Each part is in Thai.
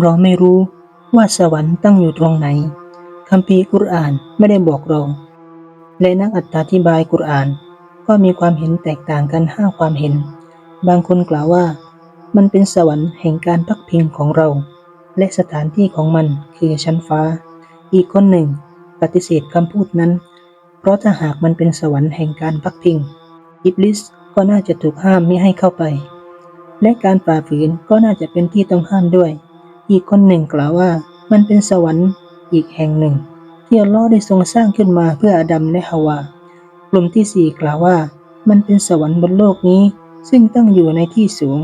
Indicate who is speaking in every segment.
Speaker 1: เราไม่รู้ว่าสวรรค์ตั้งอยู่ตรงไหนคัมภีกุรอานไม่ได้บอกเรา และนักอธิบายกุรอาน ก็มีความเห็นแตกต่างกันห้าความเห็น บางคนกล่าวว่า มันเป็นสวรรค์แห่งการพักพิงของเรา และสถานที่ของมันคือชั้นฟ้า อีกคนหนึ่ง ปฏิเสธคำพูดนั้น เพราะถ้าหากมันเป็นสวรรค์แห่งการพักพิง อิบลิสก็น่าจะถูกห้ามไม่ให้เข้าไป และการฝ่าฝืนก็น่าจะเป็นที่ต้องห้ามด้วย อีกคนหนึ่งกล่าวว่า มันเป็นสวรรค์อีกแห่งหนึ่ง ที่อัลลอฮ์ได้ทรงสร้างขึ้นมาเพื่ออาดัมและฮาวากลุ่มที่สี่กล่าวว่า มันเป็นสวรรค์บนโลกนี้ ซึ่งตั้งอยู่ในที่สูง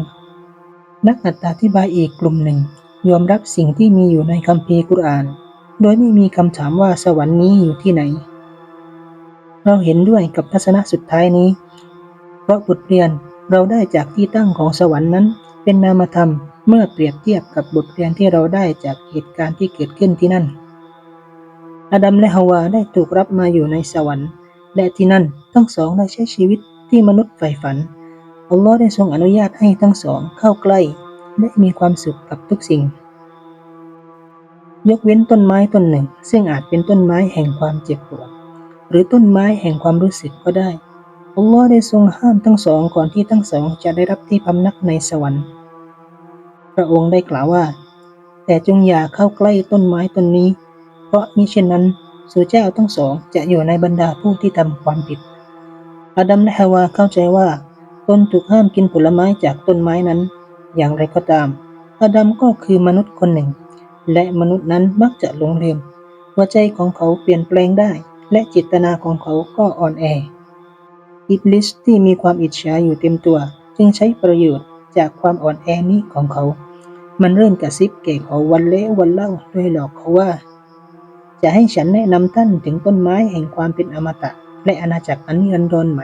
Speaker 1: นักอัตตาธิบายอีกกลุ่มหนึ่ง ยอมรับสิ่งที่มีอยู่ในคัมภีร์กุรอาน โดยไม่มีคำถามว่าสวรรค์นี้อยู่ที่ไหน เราเห็นด้วยกับทัศนะสุดท้ายนี้ เพราะบทเรียนเราได้จากที่ตั้งของสวรรค์นั้น เป็นนามธรรม เมื่อเปรียบเทียบกับบทเรียนที่เราได้จากเหตุการณ์ที่เกิดขึ้นที่นั่น อาดัมและฮาวาได้ถูกรับมาอยู่ในสวรรค์ และที่นั่นทั้งสองได้ใช้ชีวิตที่มนุษย์ใฝ่ฝัน อัลลอฮ์ได้ทรงอนุญาตให้ทั้งสองเข้าใกล้ และมีความสุขกับทุกสิ่ง ยกเว้นต้นไม้ต้นหนึ่ง ซึ่งอาจเป็นต้นไม้แห่งความเจ็บปวด หรือต้นไม้แห่งความรู้สึกก็ได้ อัลลอฮ์ได้ทรงห้ามทั้งสองก่อนที่ทั้งสองจะได้รับที่พำนักในสวรรค์ พระองค์ได้กล่าวว่า แต่จงอย่าเข้าใกล้ต้นไม้ต้นนี้ เพราะมิเช่นนั้นสู่เจ้าทั้งสองจะอยู่ในบรรดาผู้ที่ทำความผิด อาดัมและฮาวาเข้าใจว่าตนถูกห้ามกินผลไม้จากต้นไม้นั้น อย่างไรก็ตาม อาดัมก็คือมนุษย์คนหนึ่ง และมนุษย์นั้นมักจะหลงลืมหัวใจของเขาเปลี่ยนแปลงได้ และจิตนาของเขาก็อ่อนแอ อิบลิสที่มีความอิจฉาอยู่เต็มตัว จึงใช้ประโยชน์ จากความอ่อนแอนี้ของเขา มันเริ่มกระซิบแก่เขาวันเละวันเล่าโดยหลอกเขาว่า จะให้ฉันแนะนำท่านถึงต้นไม้แห่งความเป็นอมตะ และอาณาจักรอันนิรันดรไหม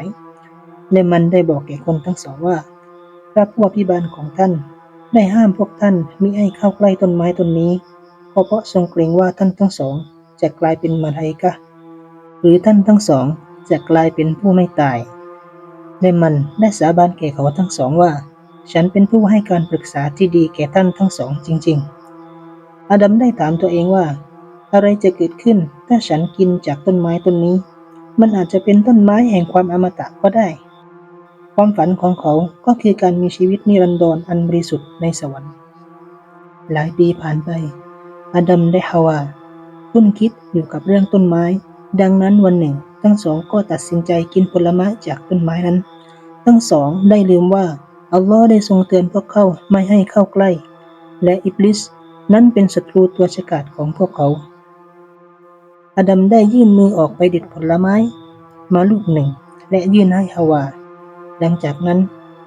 Speaker 1: และมันได้บอกแก่คนทั้งสองว่า พระผู้อภิบาลของท่าน ได้ห้ามพวกท่านมิให้เข้าใกล้ต้นไม้ต้นนี้ เพราะเพราะทรงเกรงว่าท่านทั้งสอง จะกลายเป็นมาลาอิกะห์หรือท่านทั้งสองจะกลายเป็นผู้ไม่ตายและมันได้สาบานแก่เขาทั้งสองว่า ฉันเป็นผู้ให้การปรึกษาที่ดีแก่ท่านทั้งสองจริง ๆ อดัมได้ถามตัวเองว่า อะไรจะเกิดขึ้นถ้าฉันกินจากต้นไม้ต้นนี้ มันอาจจะเป็นต้นไม้แห่งความอมตะก็ได้ ความฝันของเขาก็คือการมีชีวิตนิรันดรอันบริสุทธิ์ในสวรรค์ หลายปีผ่านไป อดัมและฮาวาคุ้นคิดอยู่กับเรื่องต้นไม้ ดังนั้นวันหนึ่ง ทั้งสองก็ตัดสินใจกินผลไม้จากต้นไม้นั้น ทั้งสองได้ลืมว่า อัลลอฮ์ได้ทรงเตือนพวกเขาไม่ให้เข้าใกล้ และอิบลิสนั้นเป็นศัตรูตัวฉกาจของพวกเขา อาดัมได้ยื่นมือออกไปเด็ดผลไม้มาลูกหนึ่ง และยื่นให้ฮาวา หลังจากนั้น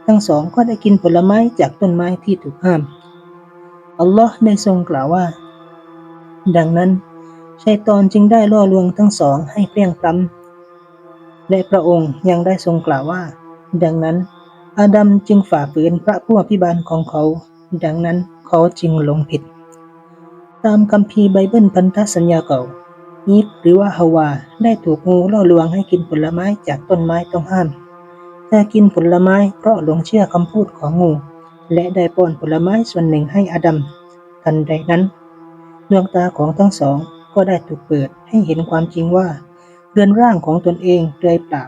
Speaker 1: ทั้งสองก็ได้กินผลไม้จากต้นไม้ที่ถูกห้าม อัลลอฮ์ได้ทรงกล่าวว่า ดังนั้นชัยตอนจึงได้ล่อลวงทั้งสองให้เพลียงพล้ำและพระองค์ยังได้ทรงกล่าวว่า ดังนั้น อาดัมจึงฝ่าฝืนพระผู้อภิบาลของเขา ดังนั้นเขาจึงหลงผิด ตามคัมภีร์ไบเบิลพันธสัญญาเก่าอีฟหรือว่าฮาวาได้ถูกงูล่อลวงให้กินผลไม้จากต้นไม้ต้องห้ามเธอกินผลไม้เพราะหลงเชื่อคำพูดของงู และได้ป้อนผลไม้ส่วนหนึ่งให้อาดัม ทันใดนั้นดวงตาของทั้งสองก็ได้ถูกเปิดให้เห็นความจริงว่าเรือนร่างของตนเองเปลือยเปล่า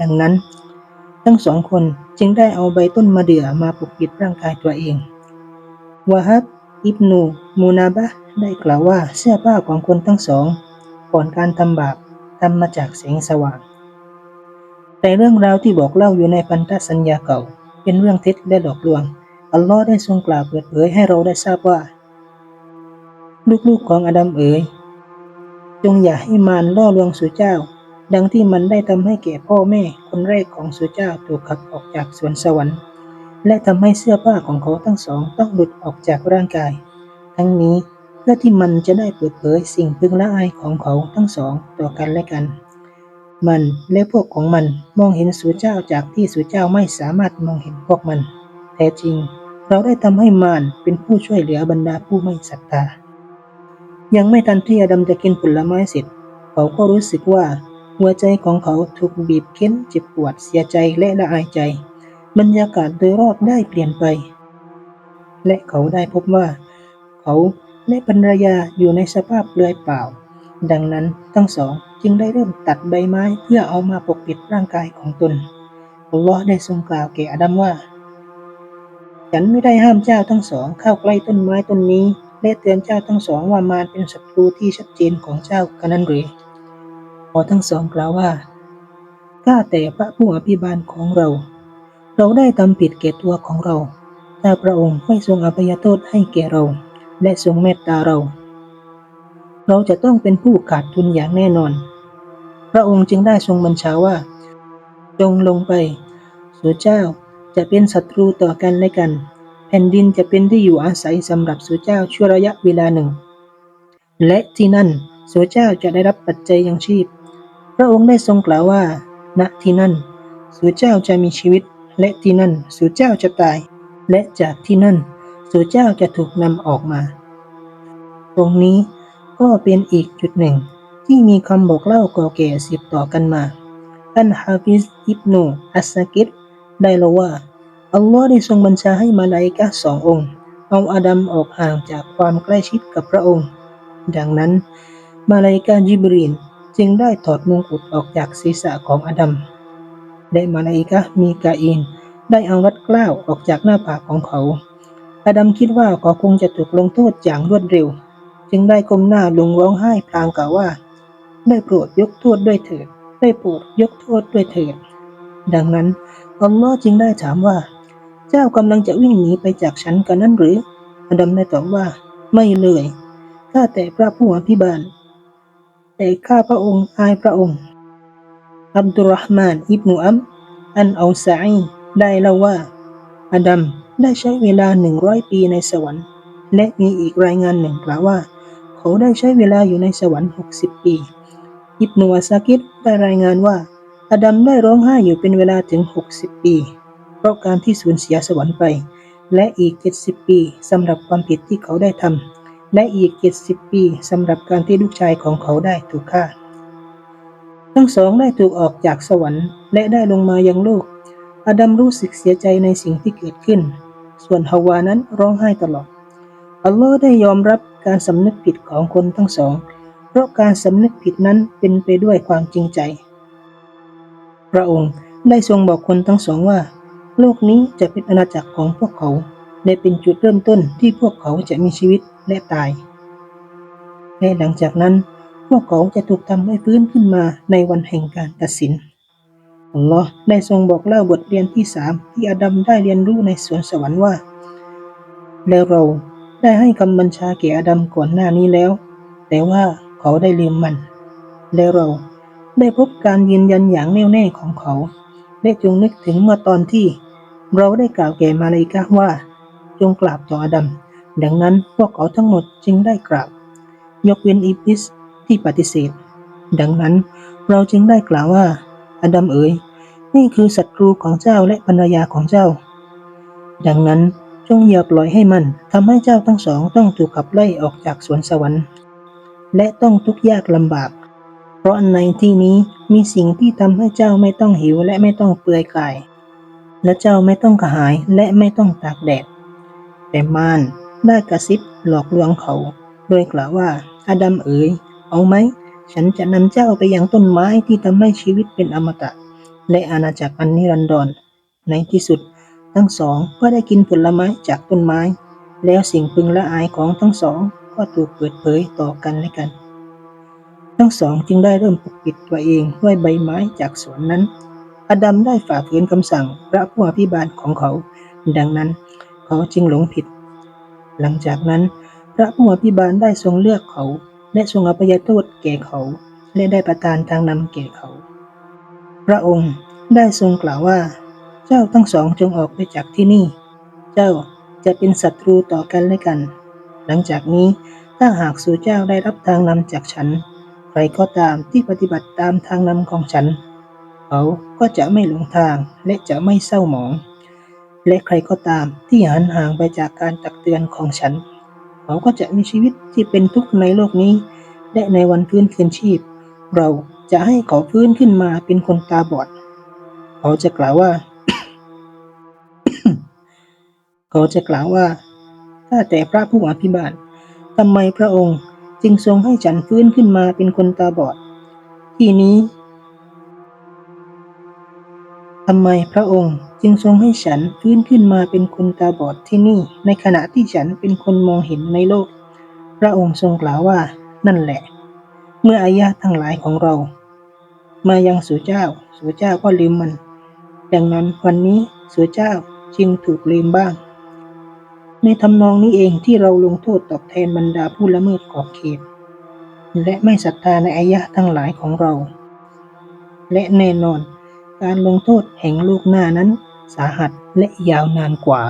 Speaker 1: ดังนั้น ทั้งสองคนจึงได้เอาใบต้นมะเดื่อมาปกปิดร่างกายตัวเองวาฮับอิบนูมูนาบะได้กล่าวว่าเสื้อผ้าของคนทั้งสอง ก่อนการทำบาปทำมาจากแสงสว่าง แต่เรื่องราวที่บอกเล่าอยู่ในพันธสัญญาเก่า เป็นเรื่องเท็จและหลอกลวง อัลลอฮ์ได้ทรงกล่าวเปิดเผยให้เราได้ทราบว่า ลูกๆของอาดัมเอ๋ยจงอย่าให้มารล่อลวงสู่เจ้า ดังที่มันได้ทำให้แก่พ่อแม่คนแรกของสู่เจ้าถูกขับออกจากสวนสวรรค์ และทำให้เสื้อผ้าของเขาทั้งสองต้องหลุดออกจากร่างกาย ทั้งนี้เพื่อที่มันจะได้เปิดเผยสิ่งพึงละอายของเขาทั้งสองต่อกันและกัน มันและพวกของมันมองเห็นสู่เจ้าจากที่สู่เจ้าไม่สามารถมองเห็นพวกมัน แท้จริง เราได้ทำให้มารเป็นผู้ช่วยเหลือบรรดาผู้ไม่ศรัทธา ยังไม่ทันที่อาดัมจะกินผลไม้เสร็จ เขาก็รู้สึกว่า หัวใจของเขาถูกบีบเค้นเจ็บปวดเสียใจและละอายใจ บรรยากาศโดยรอบได้เปลี่ยนไป และเขาได้พบว่า เขาและภรรยาอยู่ในสภาพเปลือยเปล่า ดังนั้นทั้งสองจึงได้เริ่มตัดใบไม้เพื่อเอามาปกปิดร่างกายของตนอัลลอฮ์ได้ทรงกล่าวแก่อาดัมว่า ฉันไม่ได้ห้ามเจ้าทั้งสองเข้าใกล้ต้นไม้ต้นนี้ และเตือนเจ้าทั้งสองว่ามารเป็นศัตรูที่ชัดเจนของเจ้ากันนั้นหรือ อทั้งสองกล่าวว่า ข้าแต่พระผู้อภิบาลของเรา เราได้ทำผิดแก่ตัวของเรา แต่พระองค์ไม่ทรงอภัยโทษให้แก่เรา และทรงเมตตาเรา เราจะต้องเป็นผู้ขาดทุนอย่างแน่นอน พระองค์จึงได้ทรงบัญชาว่า จงลงไปสู่เจ้าจะเป็นศัตรูต่อกันและกัน แผ่นดินจะเป็นที่อยู่อาศัยสำหรับสู่เจ้าชั่วระยะเวลาหนึ่ง และที่นั่นสู่เจ้าจะได้รับปัจจัยยังชีพ ระองค์ได้ทรงกล่าวว่า ณ ที่นั่น สู่เจ้าจะมีชีวิต และที่นั่น สู่เจ้าจะตาย และจากที่นั่น สู่เจ้าจะถูกนำออกมา ตรงนี้ก็เป็นอีกจุดหนึ่ง ที่มีคำบอกเล่าก่อแก่สืบต่อกันมาท่านฮาฟิซอิบนูอัสซากิดได้เล่าว่า อัลลอฮ์ได้ทรงบัญชาให้มาลาอิกะสององค์ เอาอาดัมออกห่างจากความใกล้ชิดกับพระองค์ ดังนั้น มาลาอิกะจิบรีน จึงได้ถอดมงกุฎออกจากศีรษะของอดัมและมาลาอิกะมีกาอินได้เอารัดเกล้าออกจากหน้าผากของเขา อดัมคิดว่าเขาคงจะถูกลงโทษอย่างรวดเร็ว จึงได้ก้มหน้าลงร้องไห้พลางกล่าวว่า ได้โปรดยกโทษด้วยเถิด ได้โปรดยกโทษด้วยเถิด ดังนั้นอัลลอฮ์จึงได้ถามว่า เจ้ากำลังจะวิ่งหนีไปจากฉันกันนั้นหรือ อดัมได้ตอบว่า ไม่เลย ข้าแต่พระผู้อภิบาล แต่ข้าพระองค์อายพระองค์ อับดุลรหมานอิบนุอัม อันเอาซาอีได้เล่าว่า อาดัมได้ใช้เวลาหนึ่งร้อยปีในสวรรค์ และมีอีกรายงานหนึ่งกล่าวว่า เขาได้ใช้เวลาอยู่ในสวรรค์หกสิบปี อิบนุอาซากิดได้รายงานว่า อาดัมได้ร้องไห้อยู่เป็นเวลาถึง60ปี เพราะการที่สูญเสียสวรรค์ไป และอีก70ปีสำหรับความผิดที่เขาได้ทำ และอีก 70 ปีสำหรับการที่ลูกชายของเขาได้ถูกฆ่า ทั้งสองได้ถูกออกจากสวรรค์ และได้ลงมายังโลกอาดัมรู้สึกเสียใจในสิ่งที่เกิดขึ้น ส่วนฮาวานั้นร้องไห้ตลอด อัลลอฮ์ได้ยอมรับการสำนึกผิดของคนทั้งสอง เพราะการสำนึกผิดนั้นเป็นไปด้วยความจริงใจ พระองค์ได้ทรงบอกคนทั้งสองว่า โลกนี้จะเป็นอาณาจักรของพวกเขา และเป็นจุดเริ่มต้นที่พวกเขาจะมีชีวิตและตาย และหลังจากนั้นพวกเขาจะถูกทำให้ฟื้นขึ้นมาในวันแห่งการตัดสินอัลลอฮ์ได้ทรงบอกเล่าบทเรียนที่สามที่อาดัมได้เรียนรู้ในสวนสวรรค์ว่า แล้วเราได้ให้คำบัญชาแก่อาดัมก่อนหน้านี้แล้ว แต่ว่าเขาได้ลืมมัน แล้วเราได้พบการยืนยันอย่างแน่วแน่ของเขาและจงนึกถึงเมื่อตอนที่ เราได้กล่าวแก่มาเลายกะว่า จงกราบต่ออาดัม ดังนั้นพวกเขาทั้งหมดจึงได้กราบ ยกเว้นอิบลิสที่ปฏิเสธ ดังนั้นเราจึงได้กล่าวว่าอาดัมเอ๋ย นี่คือศัตรูของเจ้าและภรรยาของเจ้า ดังนั้นจงอย่าปล่อยให้มันทำให้เจ้าทั้งสองต้องถูกขับไล่ออกจากสวนสวรรค์ และต้องทุกข์ยากลำบาก เพราะในที่นี้มีสิ่งที่ทำให้เจ้าไม่ต้องหิวและไม่ต้องเปลือยกาย และเจ้าไม่ต้องกระหายและไม่ต้องตากแดด แต่มารได้กระซิบหลอกลวงเขา โดยกล่าวว่าอาดัมเอ๋ย เอาไหม ฉันจะนำเจ้าไปยังต้นไม้ที่ทำให้ชีวิตเป็นอมตะ และอาณาจักรอันนิรันดร ในที่สุด ทั้งสองก็ได้กินผลไม้จากต้นไม้ แล้วสิ่งพึงละอายของทั้งสองก็ถูกเปิดเผยต่อกันและกัน ทั้งสองจึงได้เริ่มปกปิดตัวเองด้วยใบไม้จากสวนนั้นอาดัมได้ฝ่าฝืนคำสั่งพระผู้อภิบาลของเขา ดังนั้น เขาจึงหลงผิด หลังจากนั้นพระผู้อภิบาลได้ทรงเลือกเขาและทรงอภัยโทษแก่เขา และได้ประทานทางนำแก่เขา พระองค์ได้ทรงกล่าวว่า เจ้าทั้งสองจงออกไปจากที่นี่ เจ้าจะเป็นศัตรูต่อกันและกัน หลังจากนี้ถ้าหากสู่เจ้าได้รับทางนำจากฉัน ใครก็ตามที่ปฏิบัติตามทางนำของฉัน เขาก็จะไม่หลงทางและจะไม่เศร้าหมอง และใครก็ตามที่หันห่างไปจากการตักเตือนของฉัน เขาก็จะมีชีวิตที่เป็นทุกข์ในโลกนี้ และในวันฟื้นคืนชีพ เราจะให้เขาฟื้นขึ้นมาเป็นคนตาบอด เขาจะกล่าวว่า เขาจะกล่าวว่าถ้าแต่พระผู้อภิบาลทำไมพระองค์จึงทรงให้ฉันฟื้นขึ้นมาเป็นคนตาบอด ที่นี้ ทำไมพระองค์จึงทรงให้ฉันฟื้นขึ้นมาเป็นคนตาบอดที่นี่ ในขณะที่ฉันเป็นคนมองเห็นในโลก พระองค์ทรงกล่าวว่า นั่นแหละ เมื่ออายะทั้งหลายของเรา มายังสู่เจ้า สู่เจ้าก็ลืมมัน ดังนั้นวันนี้สู่เจ้าจึงถูกลืมบ้าง ในทำนองนี้เองที่เราลงโทษตอบแทนบรรดาผู้ละเมิดขอบเขต และไม่ศรัทธาในอายะทั้งหลายของเรา และแน่นอน การลงโทษแห่งโลกหน้านั้นสาหัสและยาวนานกว่า